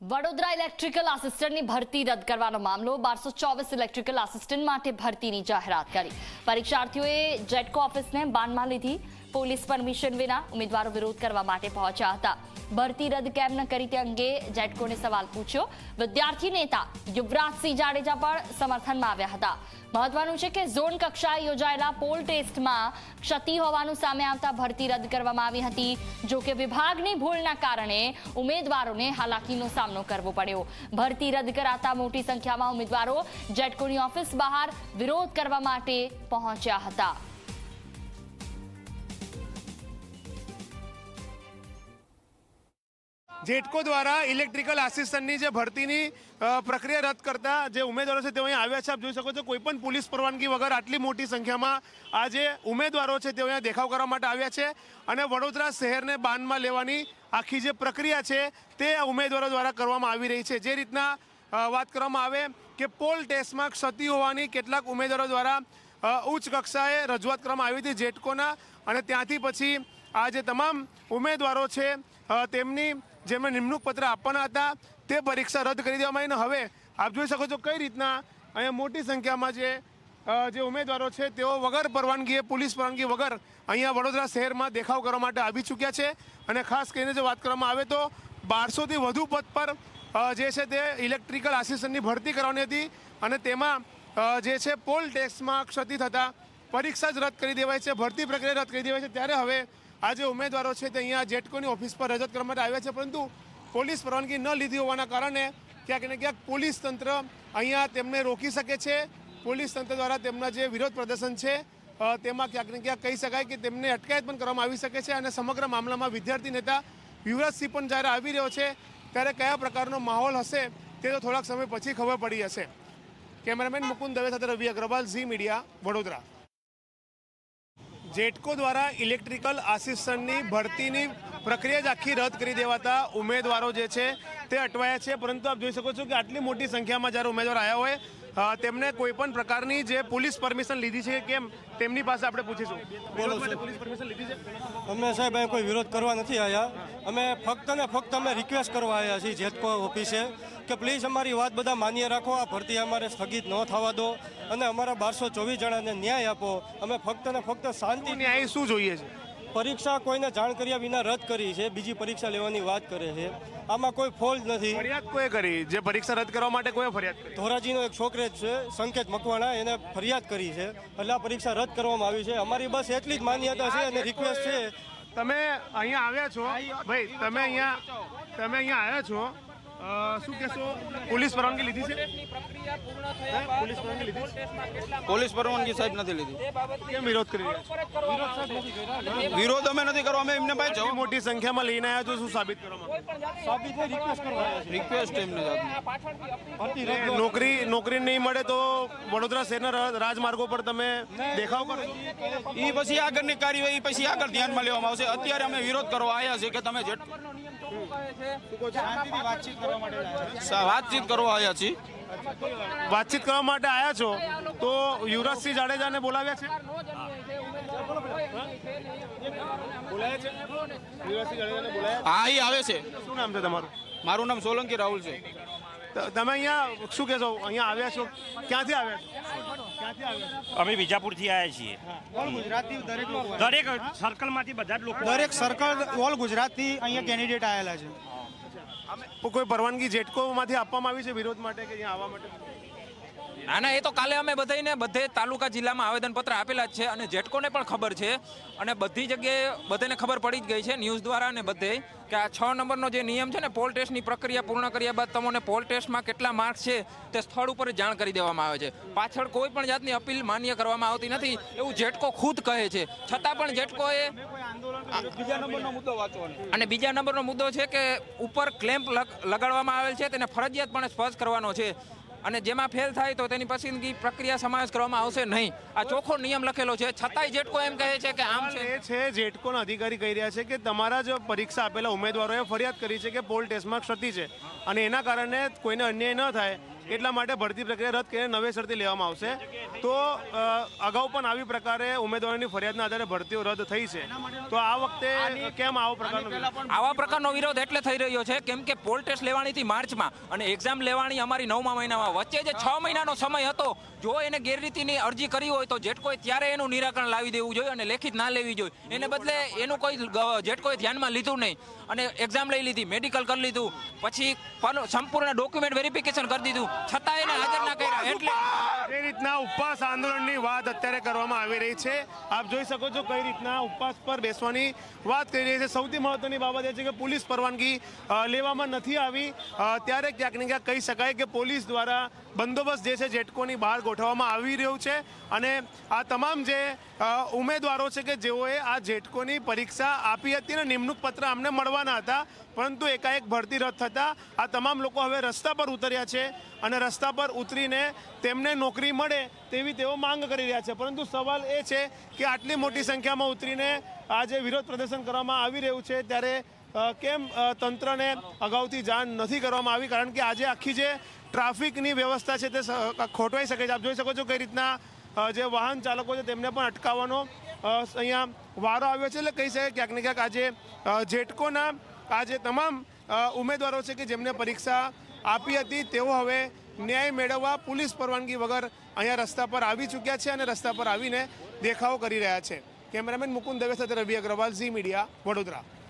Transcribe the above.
Vadodara electrical આસિસ્ટન્ટની ભરતી રદ કરવાનો મામલો. બારસો ચોવીસ ઇલેક્ટ્રિકલ આસિસ્ટન્ટ માટે ભરતીની જાહેરાત કરી. પરીક્ષાર્થીઓએ જેટકો ઓફિસને બાનમાં લીધી પોલીસ પરમિશન વિના ઉમેદવારો વિરોધ કરવા માટે પહોંચ્યા હતા. ભરતી રદ કેમ ન કરી તે અંગે જેટકોને સવાલ પૂછ્યો. વિદ્યાર્થી નેતા યુવરાજસિંહ જાડેજા પણ સમર્થનમાં આવ્યા હતા. મહત્વનું છે કે ઝોન કક્ષાએ યોજાયેલા પોલ ટેસ્ટમાં ક્ષતિ હોવાનું સામે આવતા ભરતી રદ કરવામાં આવી હતી. જો કે વિભાગની ભૂલના કારણે ઉમેદવારોને હાલાકીનો સામનો કરવો પડ્યો. ભરતી રદ કરાતા મોટી સંખ્યામાં ઉમેદવારો જેટકોની ઓફિસ બહાર વિરોધ કરવા માટે પહોંચ્યા હતા. જેટકો દ્વારા ઇલેક્ટ્રિકલ આસિસ્ટન્ટની જે ભરતીની પ્રક્રિયા રદ કરતા જે ઉમેદવારો છે તેઓ અહીંયા આવ્યા છે. આપ જોઈ શકો છો કોઈ પણ પોલીસ પરવાનગી વગર આટલી મોટી સંખ્યામાં આ જે ઉમેદવારો છે તેઓ અહીંયા દેખાવ કરવા માટે આવ્યા છે. અને વડોદરા શહેરને બાનમાં લેવાની આખી જે પ્રક્રિયા છે તે ઉમેદવારો દ્વારા કરવામાં આવી રહી છે. જે રીતના વાત કરવામાં આવે કે પોલ ટેસ્ટમાં ક્ષતિ હોવાની કેટલાક ઉમેદવારો દ્વારા ઉચ્ચ કક્ષાએ રજૂઆત કરવામાં આવી હતી જેટકોના. અને ત્યાંથી પછી આ જે તમામ ઉમેદવારો છે તેમની જેમને નિમણૂક પત્ર આપવાના હતા, તે પરીક્ષા રદ કરી દેવામાં આવીને હવે આપ જોઈ શકો છો કઈ રીતના અહીંયા મોટી સંખ્યામાં જે જે ઉમેદવારો છે, તેઓ વગર પરવાનગીએ, પોલીસ પરવાનગી વગર અહીંયા વડોદરા શહેરમાં દેખાવ કરવા માટે આવી ચૂક્યા છે. અને ખાસ કરીને જો વાત કરવામાં આવે તો બારસોથી વધુ પદ પર જે છે તે ઇલેક્ટ્રિકલ આસિસ્ટન્ટની ભરતી કરવાની હતી અને તેમાં જે છે પોલ ટેક્સમાં ક્ષતિ થતાં પરીક્ષા જ રદ કરી દેવાય છે, ભરતી પ્રક્રિયા રદ કરી દેવાય છે. ત્યારે હવે આ જે ઉમેદવારો છે તે અહીંયા જેટકોની ઓફિસ પર રજત કરવા માટે આવ્યા છે, પરંતુ પોલીસ પરવાનગી ન લીધી હોવાના કારણે ક્યાંક ને ક્યાંક પોલીસ તંત્ર અહીંયા તેમને રોકી શકે છે. પોલીસ તંત્ર દ્વારા તેમના જે વિરોધ પ્રદર્શન છે તેમાં ક્યાંક ને ક્યાંક કહી શકાય કે તેમને અટકાયત પણ કરવામાં આવી શકે છે અને સમગ્ર મામલામાં વિદ્યાર્થી નેતા યુવરાજસિંહ પણ જ્યારે આવી રહ્યો છે, ત્યારે કયા પ્રકારનો માહોલ હશે તે તો થોડાક સમય પછી ખબર પડી હશે. કેમેરામેન મુકુંદ દવે સાથે રવિ અગ્રવાલ, ઝી મીડિયા, વડોદરા. જેટકો દ્વારા ઇલેક્ટ્રિકલ આસિસ્ટન્ટની ભરતીની પ્રક્રિયા જ આખી રદ કરી દેવાતા ઉમેદવારો જે છે તે અટવાયા છે. પરંતુ આપ જોઈ શકો છો કે આટલી મોટી સંખ્યામાં જ્યારે ઉમેદવાર આવ્યા હોય તેમને કોઈ પણ પ્રકારની જે પોલીસ પરમિશન લીધી છે કેમ તેમની પાસે આપણે પૂછીશું. બોલો પોલીસ પરમિશન લીધી છે? અમે સાહેબ કોઈ વિરોધ કરવા નથી આવ્યા અમે ફક્ત ને ફક્ત અમે રિક્વેસ્ટ કરવા આવ્યા છીએ જેતકો ઓફિસે કે પ્લીઝ અમારી વાત બધા માન્ય રાખો આ ભરતી અમારે સ્થગિત ન થવા દો અને અમારા બારસો ચોવીસ જણાને ન્યાય આપો. અમે ફક્ત ને ફક્ત શાંતિ ન્યાય શું જોઈએ છે? પરીક્ષા કોઈને જાણ કર્યા વિના રદ કરી છે બીજી પરીક્ષા લેવાની વાત કરે છે. આમાં કોઈ ફોલ્ટ નથી. ફરિયાદ કોઈ કરી? જે પરીક્ષા રદ કરવા માટે કોઈ ફરિયાદ ધોરાજીનો એક છોકરો જ છે સંકેત મકવાણા એને ફરિયાદ કરી છે. એટલે આ પરીક્ષા રદ કરવામાં આવી છે. અમારી બસ એટલી જ માન્યતા છે અને રિક્વેસ્ટ છે તમે અહીંયા આવ્યા છો. ભાઈ તમે અહીંયા તમે અહીંયા આવ્યા છો. શું કહેશો? પોલીસ પરવાનગી લીધી છે? પોલીસ પરવાનગી લીધી? છે? પોલીસ પરવાનગી સાહેબ નથી લીધી. કેમ વિરોધ કરી વિરોધ અમે નથી કરવા અમે એમને ભાઈ આટલી મોટી સંખ્યામાં લઈને આવ્યા છો શું સાબિત કરવા રિક્વેસ્ટ એમને નોકરી નોકરી નહીં મળે તો વડોદરા શહેરના રા- રાજમાર્ગો પર તમે દેખાવ કરો. એ પછી આગળની કાર્યવાહી પછી આગળ ધ્યાનમાં લેવામાં આવશે. અત્યારે અમે વિરોધ કરવા આવ્યા છે કે તમે જેટ સા- વાતચીત કરવા આવ્યા છીએ. વાતચીત કરવા માટે આવ્યા છો? તો યુવરાજસિંહ જાડેજાને બોલાવ્યા છે? બોલાયા છે? યુવરાજસિંહ હા એ આવે છે. શું નામ છે તમારું? મારું નામ સોલંકી રાહુલ છે. ત- તમે અહીંયા શું કહેશો? અહીંયા આવ્યા છો? ક્યાંથી આવ્યા છો? ક્યાંથી આવ્યા છો અમે વિજાપુરથી આવ્યા છીએ. દરેક સર્કલમાંથી બધા જ લોકો દરેક સર્કલ ઓલ ગુજરાતથી અહીંયા કેન્ડિડેટ આવેલા છે. તો કોઈ પરવાનગી જેટકોમાંથી આપવામાં આવી છે વિરોધ માટે કે અહીંયા આવવા માટે? ના ના એ તો કાલે અમે બધાને બધે તાલુકા જિલ્લામાં આવેદનપત્ર આપેલા જ છે અને જેટકોને પણ ખબર છે અને બધી જગ્યાએ બધાને ખબર પડી જ ગઈ છે ન્યૂઝ દ્વારા અને બધે. કે આ છ નંબરનો જે નિયમ છે ને પોલ ટેસ્ટની પ્રક્રિયા પૂર્ણ કર્યા બાદ તમને પોલ ટેસ્ટમાં કેટલા માર્ક્સ છે તે સ્થળ ઉપર જાણ કરી દેવામાં આવે છે. પાછળ કોઈ પણ જાતની અપીલ માન્ય કરવામાં આવતી નથી એવું જેટકો ખુદ કહે છે. છતાં પણ જેટકોએ અને બીજા નંબરનો મુદ્દો છે કે ઉપર ક્લેમ્પ લગાડવામાં આવેલ છે, તેને ફરજિયાતપણે સ્પર્શ કરવાનો છે. અને જેમાં ફેલ થાય તો તેની પસંદગી પ્રક્રિયા સમાવેશ કરવામાં આવશે નહીં. આ ચોખ્ખો નિયમ લખેલો છે. છતાંય જેટકો એમ કહે છે કે આમ એ છે, જેટકોના અધિકારી કહી રહ્યા છે કે તમારા જ પરીક્ષા આપેલા ઉમેદવારોએ ફરિયાદ કરી છે કે પોલ ટેસ્ટમાં ક્ષતિ છે. અને એના કારણે કોઈને અન્યાય ન થાય એટલા માટે ભરતી પ્રક્રિયા રદ કરીને નવેસરથી લેવામાં આવશે. તો અગાઉ પણ આવી પ્રકારે ઉમેદવારોની ફરિયાદના આધારે ભરતીઓ રદ થઈ છે. તો આ વખતે કેમ આવો પ્રકારનો આવા પ્રકારનો વિરોધ એટલે થઈ રહ્યો છે, કેમ કે પોલ ટેસ્ટ હતી માર્ચમાં અને એક્ઝામ લેવાની અમારી નવમા મહિનામાં. વચ્ચે જે છ મહિનાનો સમય હતો, જો એને ગેરરીતિની અરજી કરી હોય તો જેટકોએ ત્યારે એનું નિરાકરણ લાવી દેવું જોઈએ અને લેખિત ના લેવી જોઈએ. એને બદલે એનું કોઈ જેટકોએ ધ્યાનમાં લીધું નહીં અને એક્ઝામ લઈ લીધી મેડિકલ કરી લીધું, પછી પર- સંપૂર્ણ ડોક્યુમેન્ટ વેરિફિકેશન કરી દીધું. છતાં એને હાજર ના કર્યા. એટલે જે રીતના ઉપવાસ આંદોલનની વાત અત્યારે કરવામાં આવી રહી છે આપ જોઈ શકો છો કઈ રીતના ઉપવાસ પર બેસવાની વાત કરી રહી છે. સૌથી મહત્વની બાબત એ છે કે પોલીસ પરવાનગી લેવામાં નથી આવી. અ, ત્યારે ક્યાંક ને ક્યાંક કહી શકાય કે પોલીસ દ્વારા બંદોબસ્ત જે છે જેટકોની બહાર ગોઠવવામાં આવી રહ્યું છે અને આ તમામ જે ઉમેદવારો છે કે જેઓએ આ જેટકોની પરીક્ષા આપી હતી અને નિમણૂક પત્ર અમને મળવાના હતા, પરંતુ એકાએક ભરતી રદ થતાં આ તમામ લોકો હવે રસ્તા પર ઉતર્યા છે અને રસ્તા પર ઉતરીને તેમને નોકરી મળે તેવી તેઓ માંગ કરી રહ્યા છે. પરંતુ સવાલ એ છે કે આટલી મોટી સંખ્યામાં ઉતરીને આ જે વિરોધ પ્રદર્શન કરવામાં આવી રહ્યું છે ત્યારે કેમ તંત્રને અગાઉથી જાણ નથી કરવામાં આવી? કારણ કે આજે આખી જે ટ્રાફિકની વ્યવસ્થા છે તે ખોટવાઈ શકે છે. આપ જોઈ શકો છો કઈ રીતના જે વાહન ચાલકો છે તેમને પણ અટકાવવાનો અહીંયા વારો આવ્યો છે. એટલે કહી શકાય ક્યાંક ને ક્યાંક આજે જેટકોના આજે તમામ ઉમેદવારો છે કે જેમને પરીક્ષા આપી હતી, તેઓ હવે ન્યાય મેળવવા પોલીસ પરવાનગી વગર અહીંયા રસ્તા પર આવી ચૂક્યા છે અને રસ્તા પર આવીને દેખાવો કરી રહ્યા છે. કેમેરામેન મુકુંદ દવે સાથે રવિ અગ્રવાલ, ઝી મીડિયા, વડોદરા.